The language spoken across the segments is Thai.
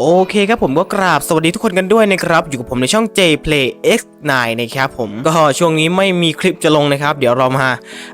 โอเคครับผมก็กราบสวัสดีทุกคนกันด้วยนะครับ อยู่กับผมในช่อง JPlay X9 นะครับผมก็ช่วงนี้ไม่มีคลิปจะลงนะครับ เดี๋ยวเรามา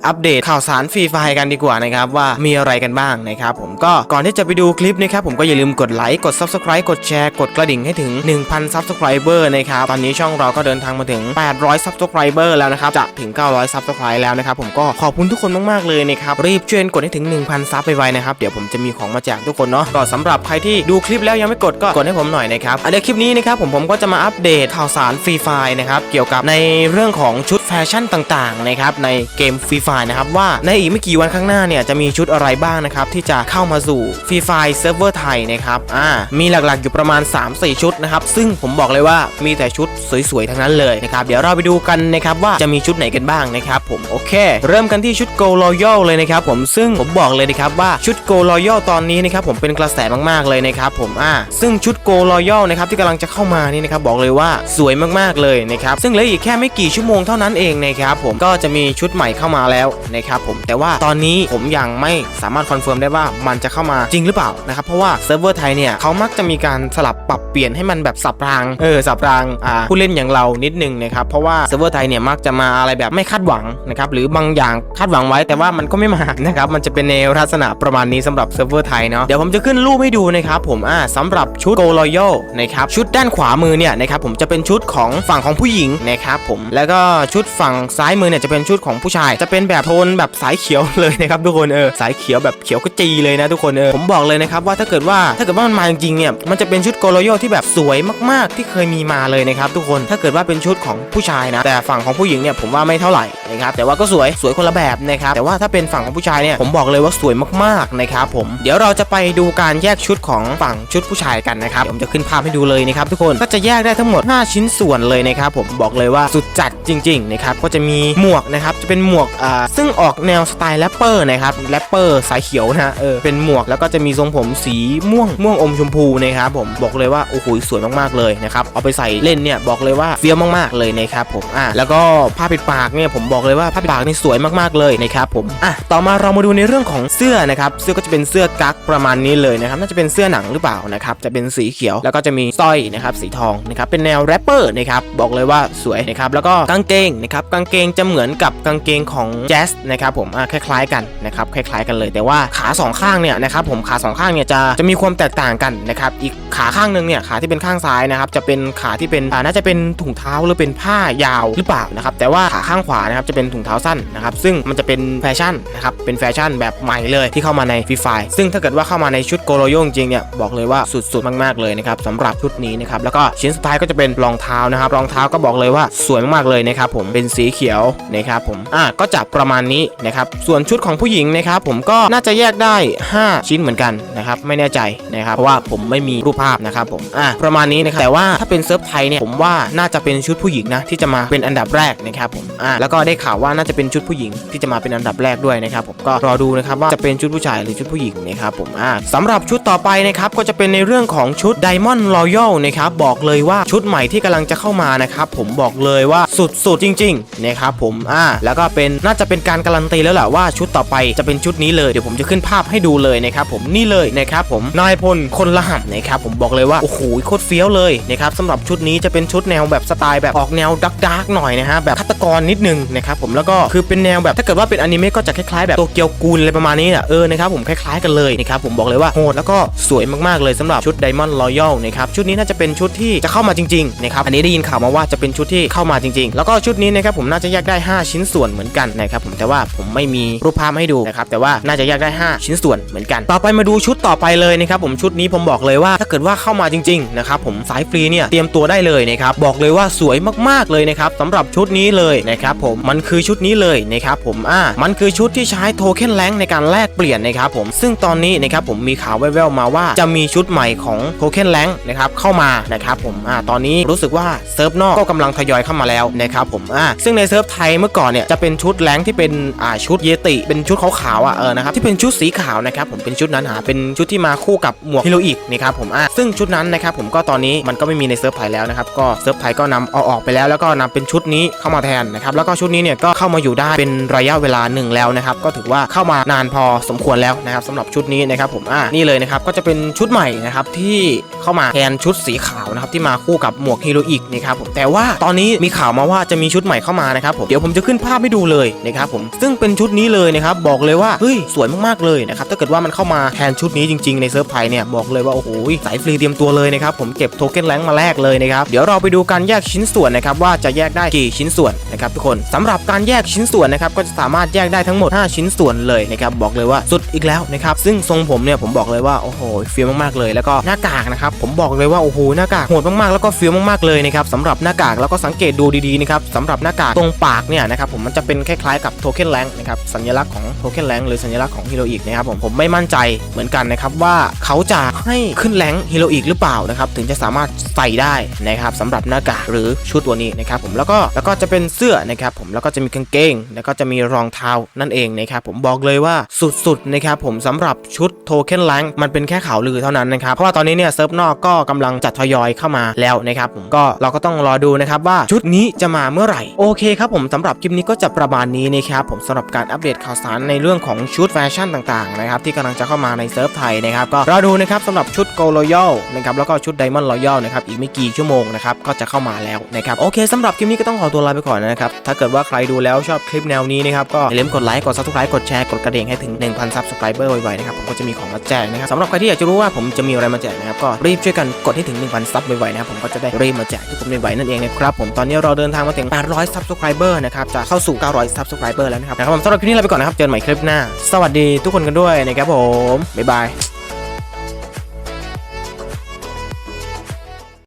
อัปเดตข่าวสารฟรีไฟกันดีกว่านะครับ ว่ามีอะไรกันบ้างนะครับผมก็ก่อนที่จะไปดูคลิปนะครับผมก็อย่าลืมกดไลค์กด Subscribe กดแชร์กดกระดิ่งให้ถึง 1,000 Subscriber นะครับตอนนี้ช่องเราก็เดินทางมาถึง 800 Subscriber แล้วนะครับจะถึง 900 Subscribe แล้วนะครับผมก็ขอบคุณทุกคนมากๆเลยนะครับรีบช่วยกดให้ถึง 1,000ซับไปไวนะครับเดี๋ยวผมจะมีของมาแจกทุกคนเนาะก็สำหรับใครที่ดูคลิปแล้วยังไม่กดก็กดให้ผมหน่อยนะครับเดี๋ยวคลิปนี้นะครับผมผมก็จะมาอัปเดตข่าวสารฟรีไฟนะครับเกี่ยวกับในเรื่องของชุด ชั่นต่างๆนะครับในเกมฟรีไฟนะครับว่าในอีกไม่กี่วันข้างหน้าเนี่ยจะมีชุดอะไรบ้างนะครับที่จะเข้ามาสู่ฟรีไฟเซิร์ฟเวอร์ไทยนะครับอ่ามีหลักๆอยู่ประมาณ 3-4 ชุดนะครับซึ่งผมบอกเลยว่ามีแต่ชุดสวยๆทั้งนั้นเลยนะครับเดี๋ยวเราไปดูกันนะครับว่าจะมีชุดไหนกันบ้างนะครับผมโอเค เริ่มกันที่ชุด Go Royal เลยนะครับผมซึ่งผมบอกเลยนะครับว่าชุด Go Royal ตอนนี้นะครับผมเป็นกระแสมากๆเลยนะครับผมอ่าซึ่งชุด Go Royal นะครับที่กำลังจะเข้ามานี่นะครับบอกเลยว่าสวยมากๆเลยนะครับซึ่งเหลืออีกแค่ไม่กี่ชั่วโมงเท่านั้นเเองนะครับผมก็จะมีชุดใหม่เข้ามาแล้วนะครับผมแต่ว่าตอนนี้ผมยังไม่สามารถคอนเฟิร์มได้ว่ามันจะเข้ามาจริงหรือเปล่านะครับเพราะว่าเซิร์ฟเวอร์ไทยเนี่ยเขามักจะมีการสลับปรับเปลี่ยนให้มันแบบสับรางเออสับรางอ่าผู้เล่นอย่างเรานิดนึงนะครับเพราะว่าเซิร์ฟเวอร์ไทยเนี่ยมักจะมาอะไรแบบไม่คาดหวังนะครับหรือบางอย่างคาดหวังไว้แต่ว่ามันก็ไม่มานะครับมันจะเป็นในลักษณะประมาณนี้สำหรับเซิร์ฟเวอร์ไทยเนาะเดี๋ยวผมจะขึ้นรูปให้ดูนะครับผมอ่าสำหรับชุด Go Royal นะครับชุดด้านขวามือเนี่ยนะครับผมจะเป็นชุดของฝั่งของผู้หญิงนะครับผมแล้วก็ชุดฝั่งซ้ายมือเนี่ยจะเป็นชุดของผู้ชาย จะเป็นแบบโทนแบบสายเขียวเลยนะครับทุกคนเออสายเขียวแบบเขียวกระจีเลยนะทุกคนเออผมบอกเลยนะครับว่าถ้าเกิดว่าถ้าเกิดว่ามันมาจริงๆเนี่ยมันจะเป็นชุด Go Royal ที่แบบสวยมากๆ ที่เคยมีมาเลยนะครับทุกคนถ้าเกิดว่าเป็นชุดของผู้ชายนะแต่ฝั่งของผู้หญิงเนี่ยผมว่าไม่เท่าไหร่นะครับแต่ว่าก็สวยสวยคนละแบบนะครับแต่ว่าถ้าเป็นฝั่งของผู้ชายเนี่ยผมบอกเลยว่าสวยมากๆนะครับผมเดี๋ยวเราจะไปดูการแยกชุดของฝั่งชุดผู้ชายกันนะครับผมจะขึ้นภาพให้ดูเลยนะครับทุกคนก็จะแยกได้ทั้งหมด 5 ชิ้นส่วนเลยนะครับผมบอกเลยว่าสุดจัดจริงๆนะครับก็จะมีหมวกนะครับจะเป็นหมวกอ่าซึ่งออกแนวสไตล์แรปเปอร์นะครับแรปเปอร์สายเขียวนะฮะเออเป็นหมวกแล้วก็จะมีทรงผมสีม่วงม่วงอมชมพูนะครับผมบอกเลยว่าโอ้โหสวยมากๆเลยนะครับเอาไปใส่เล่นเนี่ยบอกเลยว่าเฟี้ยวมากๆเลยนะครับผมอะแล้วก็ผ้าปิดปากเนี่ยผมบอกเลยว่าผ้าปิดปากนี่สวยมากๆเลยนะครับผมอะต่อมาเรามาดูในเรื่องของเสื้อนะครับเสื้อก็จะเป็นเสื้อกั๊กประมาณนี้เลยนะครับน่าจะเป็นเสื้อหนังหรือเปล่านะครับจะเป็นสีเขียวแล้วก็จะมีสร้อยนะครับสีทองนะครับเป็นแนวแรปเปอร์นะครับบอกเลยว่าสวยนะครับแล้วก็กางเกงนะครับกางเกงจะเหมือนกับกางเกงของแจ๊สนะครับผมคล้ายๆกันนะครับคล้ายๆกันเลย แต่ว่าขาสองข้างเนี่ยนะครับผมขาสองข้างเนี่ยจะจะมีความแตกต่างกันนะครับอีกขาข้างหนึงเนี่ยขาที่เป็นข้างซ้ายนะครับจะเป็นขาที่เป็นน่าจะเป็นถุงเท้าหรือเป็นผ้ายาวหรือเปล่านะครับแต่ว่าขาข้างขวานะครับจะเป็นถุงเท้าสั้นนะครับซึ่งมันจะเป็นแฟชั่นนะครับเป็นแฟชั่นแบบใหม่เลยที่เข้ามาในฟรีไฟซึ่งถ้าเกิดว่าเข้ามาในชุดโกโรโยงจริงเนี่ยบอกเลยว่าสุดๆมากๆเลยนะครับสำหรับชุดนี้นะครับแล้วก็ชิ้นสุดท้ายก็จะเป็นรองเท้านะครับรองเท้าก็บอกเลยว่าสวยมากๆเลยนะครับผมเป็นสีเขียวนะครับผมอะก็จะประมาณนี้นะครับส่วนชุดของผู้หญิงนะครับผมก็น่าจะแยกได้ 5 ชิ้นเหมือนกันนะครับไม่แน่ใจนะครับเพราะว่าผมไม่มีรูปภาพนะครับผมอะประมาณนี้นะครับแต่ว่าถ้าเป็นเซิร์ฟไทยเนี่ยผมว่าน่าจะเป็นชุดผู้หญิงนะที่จะมาเป็นอันดับแรกนะครับผมอะแล้วก็ได้ข่าวว่าน่าจะเป็นชุดผู้หญิงที่จะมาเป็นอันดับแรกด้วยนะครับผมก็รอดูนะครับว่าจะเป็นชุดผู้ชายหรือชุดผู้หญิงนะครับผมอะสำหรับชุดต่อไปนะครับก็จะเป็นในเรื่องของชุด Diamond Royal นะครับบอกเลยว่าชุดใหม่ที่กำลังจะเข้ามานะครับผมบอกเลยว่าสุดๆจริงๆนะครับผมอะแล้วก็เป็นน่าจะเป็นการการันตีแล้วแหละว่าชุดต่อไปจะเป็นชุดนี้เลยเดี๋ยวผมจะขึ้นภาพให้ดูเลยนะครับผมนี่เลยนะครับผมนายพลคนละหับนะครับผมบอกเลยว่าโอ้โหโคตรเฟี้ยวเลยนะครับสำหรับชุดนี้จะเป็นชุดแนวแบบสไตล์แบบออกแนวดักดักหน่อยนะฮะแบบฆาตกรนิดนึงนะครับผมแล้วก็คือเป็นแนวแบบถ้าเกิดว่าเป็นอนิเมะก็จะคล้ายๆแบบโตเกียวกูลอะไรประมาณนี้นะเออนะครับผมคล้ายๆกันเลยนะครับผมบอกเลยว่าโหดแล้วก็สวยมากๆเลยสำหรับชุด Diamond Royal นะครับชุดนี้น่าจะเป็นชุดที่จะเข้ามาจริงๆนะครับอันนี้ได้ยินข่าวมาว่าจะเป็นชุดที่เข้ามาจริงๆ แล้วก็ชุดนี้นะครับผมน่าจะแยกได้ 5 ชิ้นส่วนเหมือนกันนะครับผมแต่ว่าผมไม่มีรูปภาพให้ดูนะครับแต่ว่าน่าจะแยกได้ 5 ชิ้นส่วนเหมือนกัน ต่อไปมาดูชุดต่อไปเลยนะครับผมชุดนี้ผมบอกเลยว่าถ้าเกิดว่าเข้ามาจริงๆนะครับผมสายฟรีเนี่ยเตรียมตัวได้เลยนะครับบอกเลยว่าสวยมากๆเลยนะครับสำหรับชุดนี้เลยนะครับผมมันคือชุดนี้เลยนะครับผมอ่ามันคือชุดที่ใช้โทเค็นแลงในการแลกเปลี่ยนนะครับผมซึ่งตอนนี้นะครับผมมีข่าวแว่วๆมาว่าจะมีชุดใหม่ของโทเค็นแลงนะครับเข้ามานะครับผมอ่าตอนนี้รู้สึกว่าเซิร์ฟนอกก็กำลังทยอยเข้ามาแล้วนะครับผมอ่าซึ่งในเซิร์ฟไทยเมื่อก่อนเนี่ยจะเป็นชุดแลงที่เป็นอ่าชุดเยติ เป็นชุดขาวๆอะเออนะครับที่เป็นชุดสีขาวนะครับผมเป็นชุดนั้นหาเป็นชุดที่มาคู่กับหมวกฮิโรอินะครับผมอ่าซึ่งชุดนั้นนะครับผมก็ตอนนี้มันก็ไม่มีในเซิร์ฟไทยแล้วนะครับก็เซิร์ฟไทยก็นำเอาออกไปแล้ว แล้วก็นำเป็นชุดนี้เข้ามาแทนนะครับแล้วก็ชุดนี้เนี่ยก็เข้ามาอยู่ได้เป็นระยะเวลาหนึ่งแล้วนะครับก็ถือว่าเข้ามานานพอสมควรแล้วนะครับสำหรับชุดนี้นะครับผมอ่านี่เลยนะครับก็จะเป็นชุดใหม่นะครับที่เข้ามาแทนชุดสีขาวนะครับที่มาคู่กับหมวกฮีโรอีกนะครับผมแต่ว่าตอนนี้มีข่าวมาว่าจะมีชุดหม่เข้ามานะครับผมเดี๋ยวผมจะขึ้นภาพให้ดูเลยนะครับผมซึ่งเป็นชุดนี้เลยนะครับบอกเลยว่าเฮ้ยสวยมากๆเลยนะครับถ้าเกิดว่ามันเข้ามาแทนชุดนี้จริงๆในเซิร์ฟไทยเนี่ยบอกเลยว่าโอ้โหสายฟรีเตรียมตัวเลยนะครับผมเก็บโทเค็นแรงมาแลกเลยนะครับเดี๋ยวเราไปดูการแยกชิ้นส่วนนะครับว่าจะแยกได้กี่ชิ้นส่วนนะครับทุกคนสำหรับการแยกชิ้นส่วนนะครับก็จะสามารถแยกได้ทั้งหมด 5 ชิ้นส่วนเลยนะครับบอกเลยว่าสุดอีกแล้วนะครับซึ่งทรงผมเนี่ยผมบอกเลยว่าโอ้โหเฟี้ยวมากๆเลย แล้วก็หน้ากากนะครับผมบอกเลยว่าโอ้โหหน้ากากโหดมากๆแล้วก็เฟี้ยวมากๆเลยนะครับสำหรับหน้ากากแล้วก็สังเกตดูดีๆนะครับสำหรับหน้ากากตรงปากเนี่ยนะครับผมมันจะเป็นคล้ายๆกับโทเค็นแรงนะครับสัญลักษณ์ของโทเค็นแรงหรือสัญลักษณ์ของฮีโรอีกนะครับผมผมไม่มั่นใจเหมือนกันนะครับว่าเขาจะให้ขึ้นแรงฮีโรอีกหรือเปล่านะครับถึงจะสามารถใส่ได้นะครับสำหรับหน้ากากหรือชุดตัวนี้นะครับผมแล้วก็แล้วก็จะเป็นเสื้อนะครับผมแล้วก็จะมีกางเกง แล้วก็จะมีรองเท้านั่นเองนะครับผมบอกเลยว่าสุดๆนะครับผมสำหรับชุดโทเค็นแรงมันเป็นแค่ข่าวลือเท่านั้นนะครับเพราะว่าตอนนี้เนี่ยเซิร์ฟนอกก็กำลังจัดทยอยเข้ามาแล้วนะครับผมก็เราก็ต้องรอดูนะครับว่าชุดนี้จะมาเมื่อไหร่โอเคครับผมสำหรับคลิปนี้ก็จะประมาณนี้นะครับผมสำหรับการอัปเดตข่าวสารในเรื่องของชุดแฟชั่นต่างๆนะครับที่กำลังจะเข้ามาในเซิร์ฟไทยนะครับก็รอดูนะครับสำหรับชุดโกลโยนะครับแล้วก็ชุดไดมอนด์รอยัลนะครับอีกไม่กี่ชั่วโมงนะครับก็จะเข้ามาแล้วนะครับโอเคสำหรับคลิปนี้ก็ต้องขอตัวลาไปก่อนนะครับถ้าเกิดว่าใครดูแล้วชอบคลิปแนวนี้นะครับก็อย่าลืมกดไลค์กด subscribe กดแชร์กดกระดิ่งให้ถึง 1,000 subscriber ไวๆนะครับผมก็จะมีของมาแจกนะครับสำหรับใครที่อยากจะรู้ว่าผมจะมีอะไรมาแจกนะครับก็รีบช่วยกันกดให้ถึง1,000ซับไวๆนะครับผมก็จะได้รีบมาแจกทุกคนไวๆนั่นเองนะครับผมตอนนี้เราเดินทางมาถึง800 subscriber นะครับจะเข้าสู่ 900 subscriber แล้วนะครับนะครับผมสำหรับคลิปนี้ลาไปก่อนนะครับเจอกันใหม่คลิปหน้า สวัสดีทุกคนกันด้วยนะครับผมบ๊ายบาย